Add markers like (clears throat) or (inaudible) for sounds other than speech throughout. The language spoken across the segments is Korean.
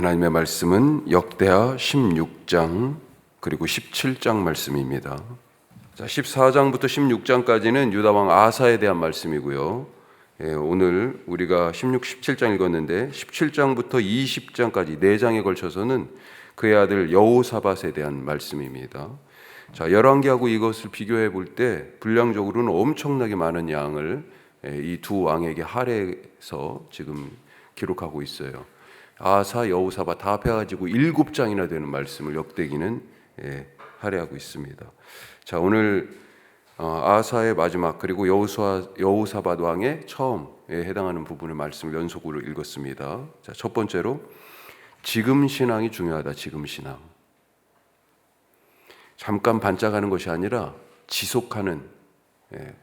하나님의 말씀은 역대하 16장 그리고 17장 말씀입니다. 자, 14장부터 16장까지는 유다 왕 아사에 대한 말씀이고요. 예, 오늘 우리가 16, 17장 읽었는데 17장부터 20장까지 4장에 걸쳐서는 그의 아들 여호사밧에 대한 말씀입니다. 자, 열왕기하고 이것을 비교해 볼 때 분량적으로는 엄청나게 많은 양을 예, 이두 왕에게 할애해서 지금 기록하고 있어요. 아사, 여호사밧 다 합해가지고 일곱 장이나 되는 말씀을 역대기는 예, 할애하고 있습니다. 자 오늘 어, 아사의 마지막 그리고 여호사 여호사밧 왕의 처음에 해당하는 부분의 말씀을 연속으로 읽었습니다. 자, 첫 번째로 지금 신앙이 중요하다. 지금 신앙. 잠깐 반짝하는 것이 아니라 지속하는 예,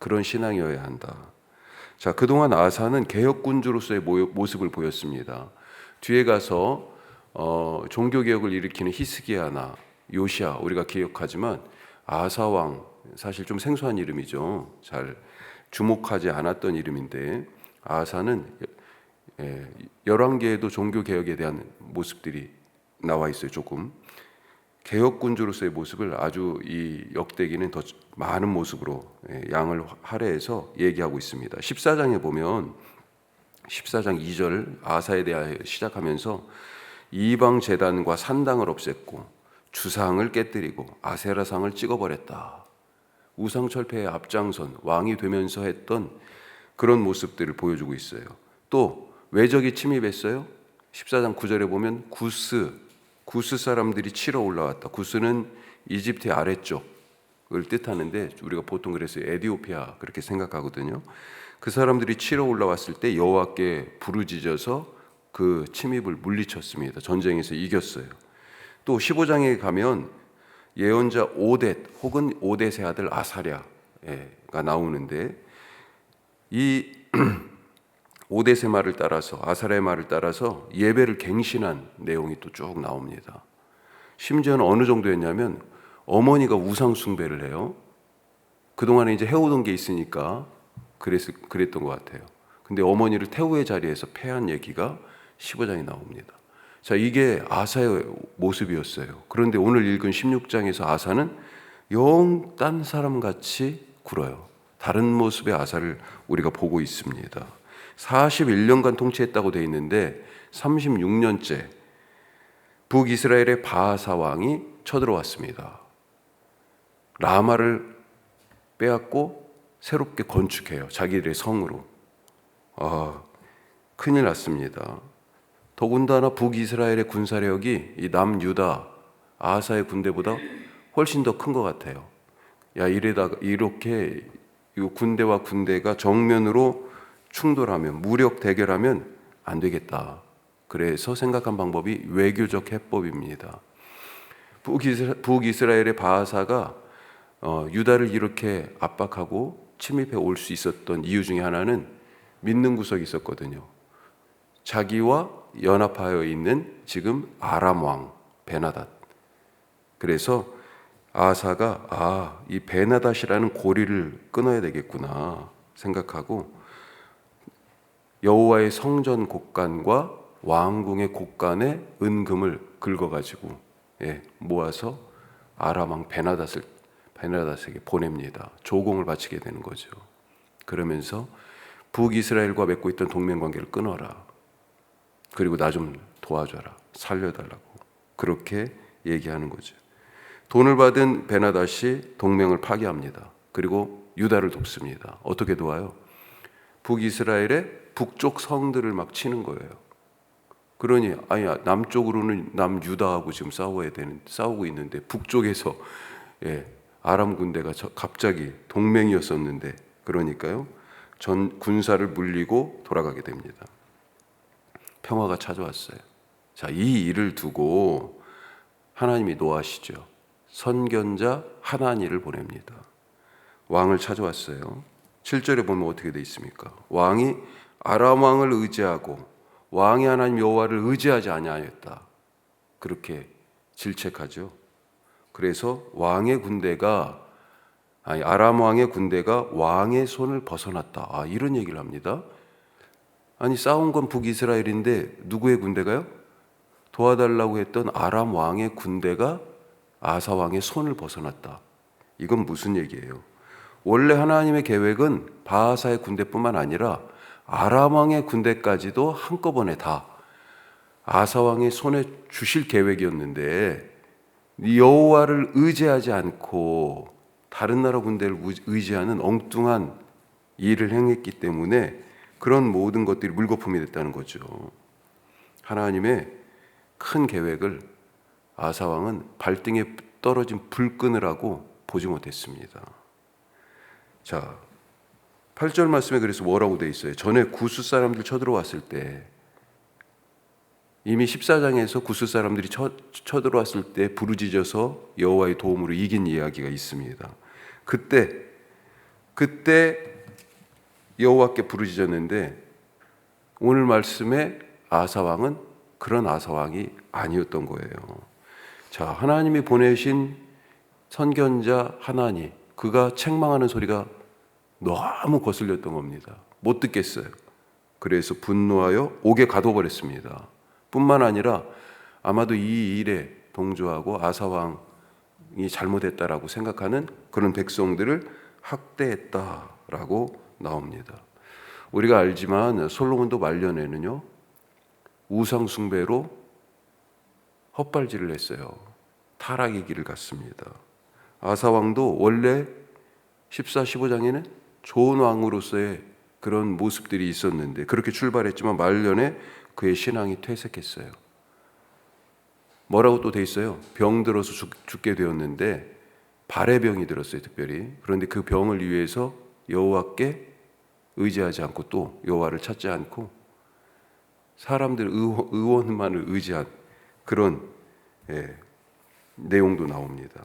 그런 신앙이어야 한다. 자, 그동안 아사는 개혁군주로서의 모습을 보였습니다. 뒤에 가서 어, 종교 개혁을 일으키는 히스기야나 요시아 우리가 기억하지만 아사 왕 사실 좀 생소한 이름이죠. 잘 주목하지 않았던 이름인데 아사는 예, 열왕기에도 종교 개혁에 대한 모습들이 나와 있어요. 조금 개혁군주로서의 모습을 아주 이 역대기는 더 많은 모습으로 예, 양을 할애해서 얘기하고 있습니다. 14장에 보면 14장 2절 아사에 대하여 시작하면서 이방 재단과 산당을 없앴고 주상을 깨뜨리고 아세라상을 찍어버렸다. 우상 철폐의 앞장선 왕이 되면서 했던 그런 모습들을 보여주고 있어요. 또 외적이 침입했어요. 14장 9절에 보면 구스 구스 사람들이 치러 올라왔다. 구스는 이집트의 아래쪽을 뜻하는데 우리가 보통 그래서 에디오피아 그렇게 생각하거든요. 그 사람들이 치러 올라왔을 때 여호와께 부르짖어서 그 침입을 물리쳤습니다. 전쟁에서 이겼어요. 또 15장에 가면 예언자 오뎃 혹은 오뎃의 아들 아사랴가 나오는데 이 (clears throat) 오뎃의 말을 따라서 아사랴의 말을 따라서 예배를 갱신한 내용이 또 쭉 나옵니다. 심지어는 어느 정도였냐면 어머니가 우상 숭배를 해요. 그동안에 이제 해오던 게 있으니까 그랬, 그랬던 것 같아요. 근데 어머니를 태우의 자리에서 패한 얘기가 15장에 나옵니다. 자, 이게 아사의 모습이었어요. 그런데 오늘 읽은 16장에서 아사는 영 딴 사람 같이 굴어요. 다른 모습의 아사를 우리가 보고 있습니다. 41년간 통치했다고 돼 있는데 36년째 북이스라엘의 바하사 왕이 쳐들어왔습니다. 라마를 빼앗고 새롭게 건축해요. 자기들의 성으로. 아, 큰일 났습니다. 더군다나 북이스라엘의 군사력이 이 남유다 아사의 군대보다 훨씬 더 큰 것 같아요. 야 이래다가 이렇게 이 군대와 군대가 정면으로 충돌하면 무력 대결하면 안 되겠다. 그래서 생각한 방법이 외교적 해법입니다. 북이스라엘의 바하사가 어, 유다를 이렇게 압박하고 침입해 올 수 있었던 이유 중에 하나는 믿는 구석이 있었거든요. 자기와 연합하여 있는 지금 아람 왕 베나닷. 그래서 아사가 아, 이 베나닷이라는 고리를 끊어야 되겠구나 생각하고 여호와의 성전 곡간과 왕궁의 곡간에 은금을 긁어 가지고 예, 모아서 아람 왕 베나닷을 베나닷에게 보냅니다. 조공을 바치게 되는 거죠. 그러면서 북이스라엘과 맺고 있던 동맹 관계를 끊어라. 그리고 나 좀 도와줘라. 살려달라고. 그렇게 얘기하는 거죠. 돈을 받은 베나닷이 동맹을 파괴합니다. 그리고 유다를 돕습니다. 어떻게 도와요? 북이스라엘의 북쪽 성들을 막 치는 거예요. 그러니 아니 남쪽으로는 남 유다하고 지금 싸워야 되는 싸우고 있는데 북쪽에서 예, 아람 군대가 갑자기 동맹이었었는데 그러니까요. 전 군사를 물리고 돌아가게 됩니다. 평화가 찾아왔어요. 자, 이 일을 두고 하나님이 노하시죠. 선견자 하나니를 보냅니다. 왕을 찾아왔어요. 7절에 보면 어떻게 돼 있습니까? 왕이 아람 왕을 의지하고 왕이 하나님 여호와를 의지하지 아니하였다. 그렇게 질책하죠. 그래서 왕의 군대가 아니 아람 왕의 군대가 왕의 손을 벗어났다. 아, 이런 얘기를 합니다. 아니 싸운 건 북이스라엘인데 누구의 군대가요? 도와달라고 했던 아람 왕의 군대가 아사 왕의 손을 벗어났다. 이건 무슨 얘기예요? 원래 하나님의 계획은 바하사의 군대뿐만 아니라 아람 왕의 군대까지도 한꺼번에 다 아사 왕의 손에 주실 계획이었는데 여호와를 의지하지 않고 다른 나라 군대를 의지하는 엉뚱한 일을 행했기 때문에 그런 모든 것들이 물거품이 됐다는 거죠. 하나님의 큰 계획을 아사 왕은 발등에 떨어진 불끈을 보지 못했습니다. 자, 8절 말씀에 그래서 뭐라고 돼 있어요? 전에 구스 사람들 쳐들어왔을 때 이미 14장에서 구스 사람들이 쳐, 쳐들어왔을 때 부르짖어서 여호와의 도움으로 이긴 이야기가 있습니다. 그때 그때 여호와께 부르짖었는데 오늘 말씀에 아사 왕은 그런 아사 왕이 아니었던 거예요. 자, 하나님이 보내신 선견자 하나님 그가 책망하는 소리가 너무 거슬렸던 겁니다. 못 듣겠어요. 그래서 분노하여 옥에 가둬버렸습니다. 뿐만 아니라 아마도 이 일에 동조하고 아사왕이 잘못했다라고 생각하는 그런 백성들을 학대했다라고 나옵니다. 우리가 알지만 솔로몬도 말년에는요 우상 숭배로 헛발질을 했어요. 타락의 길을 갔습니다. 아사 왕도 원래 14, 15장에는 좋은 왕으로서의 그런 모습들이 있었는데 그렇게 출발했지만 말년에 그의 신앙이 퇴색했어요. 뭐라고 또 돼 있어요? 병 들어서 죽, 죽게 되었는데 발의 병이 들었어요, 특별히. 그런데 그 병을 위해서 여호와께 의지하지 않고 또 여호와를 찾지 않고 사람들 의원 만을 의지한 그런 예, 내용도 나옵니다.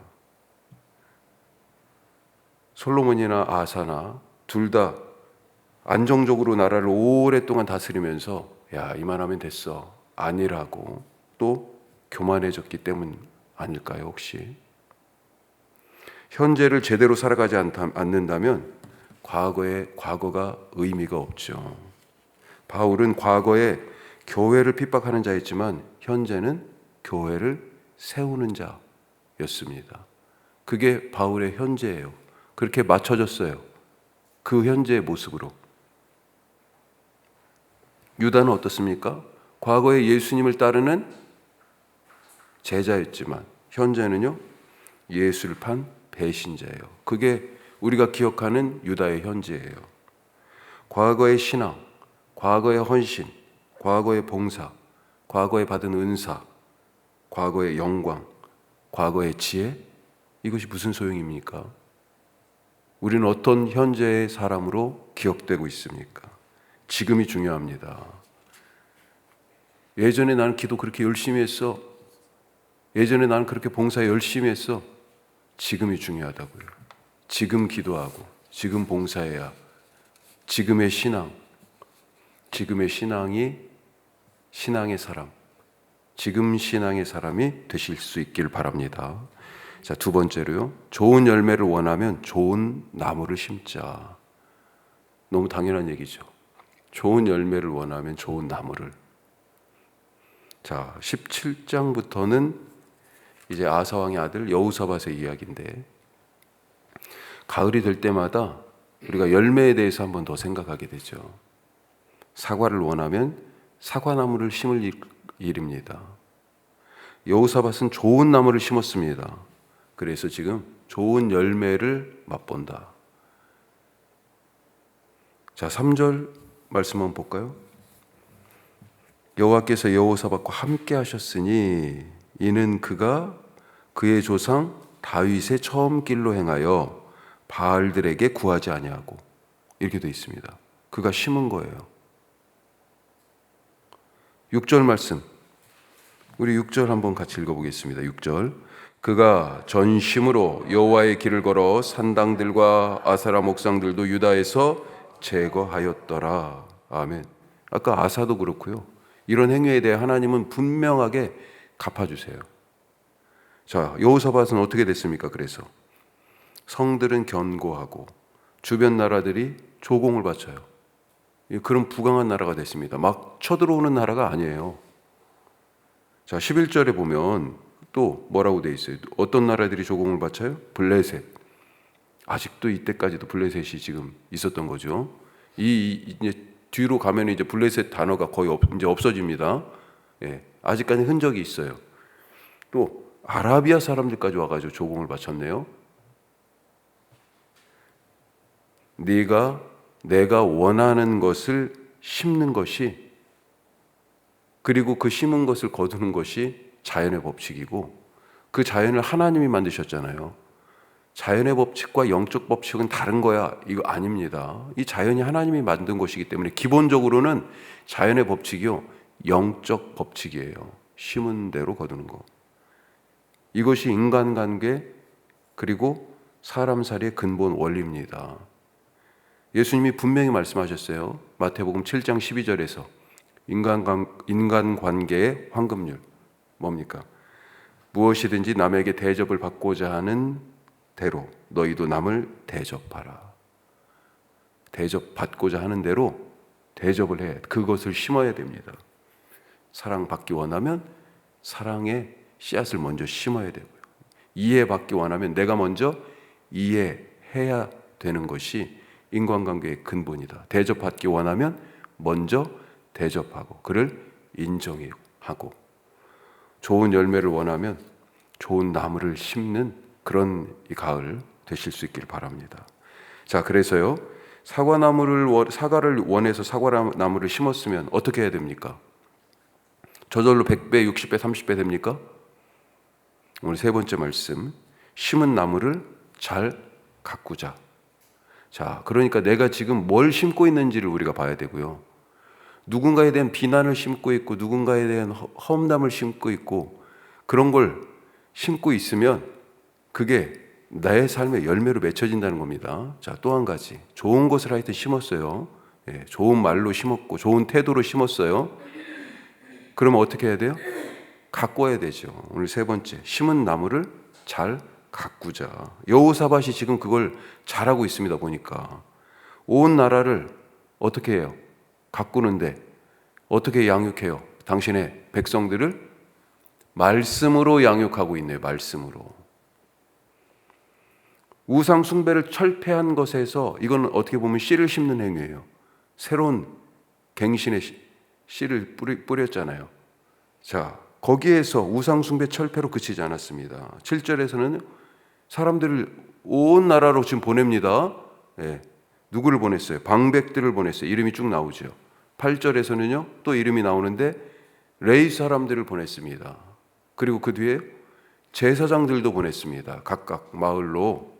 솔로몬이나 아사나 둘다 안정적으로 나라를 오랫동안 다스리면서 야 이만하면 됐어 아니라고 또 교만해졌기 때문 아닐까요 혹시 현재를 제대로 살아가지 않는다면 과거의 과거가 의미가 없죠. 바울은 과거에 교회를 핍박하는 자였지만 현재는 교회를 세우는 자였습니다. 그게 바울의 현재예요. 그렇게 맞춰졌어요. 그 현재의 모습으로. 유다는 어떻습니까? 과거에 예수님을 따르는 제자였지만 현재는요 예수를 판 배신자예요. 그게 우리가 기억하는 유다의 현재예요. 과거의 신앙, 과거의 헌신, 과거의 봉사, 과거에 받은 은사, 과거의 영광, 과거의 지혜 이것이 무슨 소용입니까? 우리는 어떤 현재의 사람으로 기억되고 있습니까? 지금이 중요합니다. 예전에 나는 기도 그렇게 열심히 했어. 예전에 나는 그렇게 봉사 열심히 했어. 지금이 중요하다고요. 지금 기도하고, 지금 봉사해야, 지금의 신앙, 지금의 신앙이 신앙의 사람, 지금 신앙의 사람이 되실 수 있길 바랍니다. 자, 두 번째로요. 좋은 열매를 원하면 좋은 나무를 심자. 너무 당연한 얘기죠. 좋은 열매를 원하면 좋은 나무를. 자, 17장부터는 이제 아사왕의 아들 여우사밧의 이야기인데 가을이 될 때마다 우리가 열매에 대해서 한번 더 생각하게 되죠. 사과를 원하면 사과나무를 심을 일입니다. 여우사밧은 좋은 나무를 심었습니다. 그래서 지금 좋은 열매를 맛본다. 자, 3절 말씀 한번 볼까요? 여호와께서 여호사밧과 함께 하셨으니 이는 그가 그의 조상 다윗의 처음 길로 행하여 바알들에게 구하지 아니하고 이렇게 되어 있습니다. 그가 심은 거예요. 6절 말씀. 우리 6절 한번 같이 읽어 보겠습니다. 6절. 그가 전심으로 여호와의 길을 걸어 산당들과 아사라 목상들도 유다에서 제거하였더라. 아멘. 아까 아사도 그렇고요. 이런 행위에 대해 하나님은 분명하게 갚아주세요. 자, 여호사밧은 어떻게 됐습니까? 그래서 성들은 견고하고 주변 나라들이 조공을 바쳐요. 그런 부강한 나라가 됐습니다. 막 쳐들어오는 나라가 아니에요. 자, 11절에 보면 또 뭐라고 돼 있어요? 어떤 나라들이 조공을 바쳐요? 블레셋. 아직도 이때까지도 블레셋이 지금 있었던 거죠. 이 이제 뒤로 가면 이제 블레셋 단어가 거의 없, 이제 없어집니다. 예, 아직까지 흔적이 있어요. 또 아라비아 사람들까지 와가지고 조공을 바쳤네요. 네가 내가 원하는 것을 심는 것이 그리고 그 심은 것을 거두는 것이 자연의 법칙이고 그 자연을 하나님이 만드셨잖아요. 자연의 법칙과 영적 법칙은 다른 거야. 이거 아닙니다. 이 자연이 하나님이 만든 것이기 때문에 기본적으로는 자연의 법칙이요. 영적 법칙이에요. 심은 대로 거두는 거. 이것이 인간관계 그리고 사람 살이의 근본 원리입니다. 예수님이 분명히 말씀하셨어요. 마태복음 7장 12절에서 인간 인간 관계의 황금률 뭡니까? 무엇이든지 남에게 대접을 받고자 하는 대로 너희도 남을 대접하라. 대접받고자 하는 대로 대접을 해. 그것을 심어야 됩니다. 사랑받기 원하면 사랑의 씨앗을 먼저 심어야 되고요. 이해받기 원하면 내가 먼저 이해해야 되는 것이 인간관계의 근본이다. 대접받기 원하면 먼저 대접하고 그를 인정하고 좋은 열매를 원하면 좋은 나무를 심는 그런 이 가을 되실 수 있길 바랍니다. 자, 그래서요. 사과나무를 사과를 원해서 사과나무를 심었으면 어떻게 해야 됩니까? 저절로 100배, 60배, 30배 됩니까? 오늘 세 번째 말씀. 심은 나무를 잘 가꾸자. 자, 그러니까 내가 지금 뭘 심고 있는지를 우리가 봐야 되고요. 누군가에 대한 비난을 심고 있고 누군가에 대한 험담을 심고 있고 그런 걸 심고 있으면 그게 나의 삶의 열매로 맺혀진다는 겁니다. 자, 또 한 가지. 좋은 것을 하여튼 심었어요. 예, 좋은 말로 심었고 좋은 태도로 심었어요. 그러면 어떻게 해야 돼요? 가꿔야 되죠. 오늘 세 번째. 심은 나무를 잘 가꾸자. 여호사밭이 지금 그걸 잘하고 있습니다. 보니까 온 나라를 어떻게 해요? 가꾸는데 어떻게 양육해요? 당신의 백성들을 말씀으로 양육하고 있네요. 말씀으로. 우상 숭배를 철폐한 것에서 이건 어떻게 보면 씨를 심는 행위예요. 새로운 갱신의 씨를 뿌렸잖아요. 자, 거기에서 우상 숭배 철폐로 그치지 않았습니다. 7절에서는 사람들을 온 나라로 지금 보냅니다. 예. 누구를 보냈어요? 방백들을 보냈어요. 이름이 쭉 나오죠. 8절에서는요, 또 이름이 나오는데, 레이 사람들을 보냈습니다. 그리고 그 뒤에 제사장들도 보냈습니다. 각각 마을로.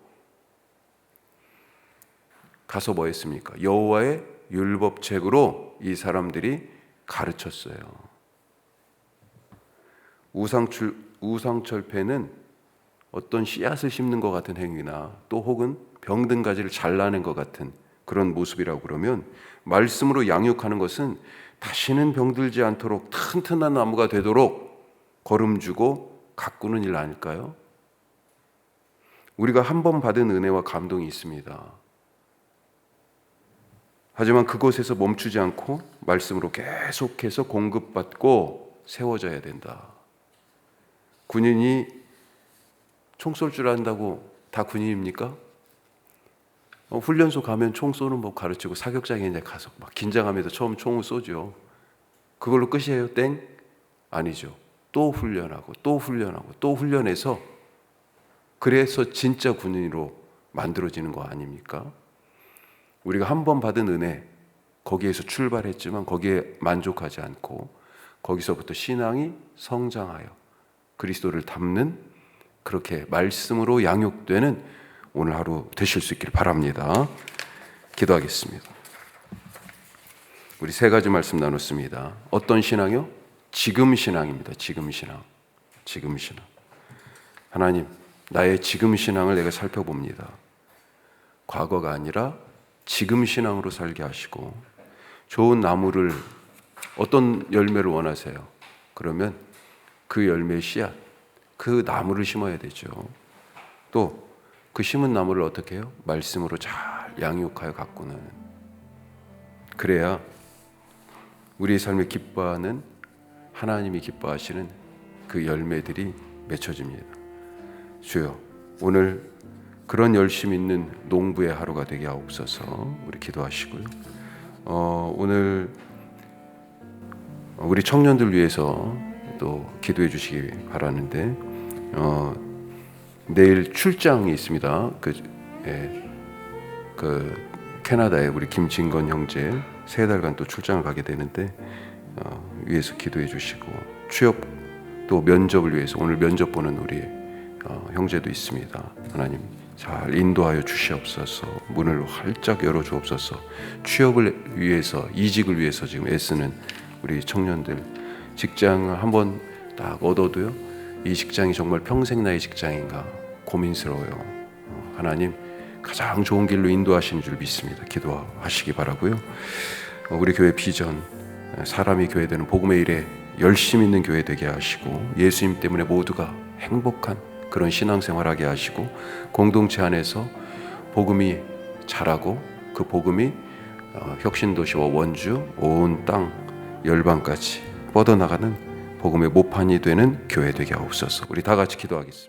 가서 뭐 했습니까? 여호와의 율법책으로 이 사람들이 가르쳤어요. 우상출, 우상철폐는 어떤 씨앗을 심는 것 같은 행위나 또 혹은 병든 가지를 잘라낸 것 같은 그런 모습이라고 그러면 말씀으로 양육하는 것은 다시는 병들지 않도록 튼튼한 나무가 되도록 걸음주고 가꾸는 일 아닐까요? 우리가 한 번 받은 은혜와 감동이 있습니다. 하지만 그곳에서 멈추지 않고 말씀으로 계속해서 공급받고 세워져야 된다. 군인이 총 쏠 줄 안다고 다 군인입니까? 어, 훈련소 가면 총 쏘는 법 가르치고 사격장에 이제 가서 막 긴장하면서 처음 총을 쏘죠. 그걸로 끝이에요? 땡? 아니죠. 또 훈련하고 또 훈련하고 또 훈련해서 그래서 진짜 군인으로 만들어지는 거 아닙니까? 우리가 한 번 받은 은혜 거기에서 출발했지만 거기에 만족하지 않고 거기서부터 신앙이 성장하여 그리스도를 담는 그렇게 말씀으로 양육되는 오늘 하루 되실 수 있기를 바랍니다. 기도하겠습니다. 우리 세 가지 말씀 나눴습니다. 어떤 신앙이요? 지금 신앙입니다. 지금 신앙. 지금 신앙. 하나님, 나의 지금 신앙을 내가 살펴봅니다. 과거가 아니라 지금 신앙으로 살게 하시고 좋은 나무를 어떤 열매를 원하세요? 그러면 그 열매의 씨앗, 그 나무를 심어야 되죠. 또 그 심은 나무를 어떻게 해요? 말씀으로 잘 양육하여 가꾸는. 그래야 우리의 삶을 기뻐하는 하나님이 기뻐하시는 그 열매들이 맺혀집니다. 주여 오늘 그런 열심 있는 농부의 하루가 되게 하옵소서 우리 기도하시고요. 어, 오늘 우리 청년들 위해서 또 기도해 주시기 바라는데 어, 내일 출장이 있습니다. 그, 예, 그 캐나다에 우리 김진건 형제 세 달간 또 출장을 가게 되는데 어, 위해서 기도해 주시고 취업 또 면접을 위해서 오늘 면접 보는 우리 어, 형제도 있습니다. 하나님 잘 인도하여 주시옵소서 문을 활짝 열어 주옵소서 취업을 위해서 이직을 위해서 지금 애쓰는 우리 청년들 직장을 한번 딱 얻어도요 이 직장이 정말 평생 나의 직장인가 고민스러워요. 어, 하나님 가장 좋은 길로 인도하시는 줄 믿습니다. 기도하시기 바라고요. 어, 우리 교회 비전 사람이 교회 되는 복음의 일에 열심 있는 교회 되게 하시고 예수님 때문에 모두가 행복한 그런 신앙생활하게 하시고 공동체 안에서 복음이 자라고 그 복음이 어, 혁신도시와 원주 온 땅 열방까지 뻗어나가는 복음의 모판이 되는 교회 되게 하옵소서. 우리 다 같이 기도하겠습니다.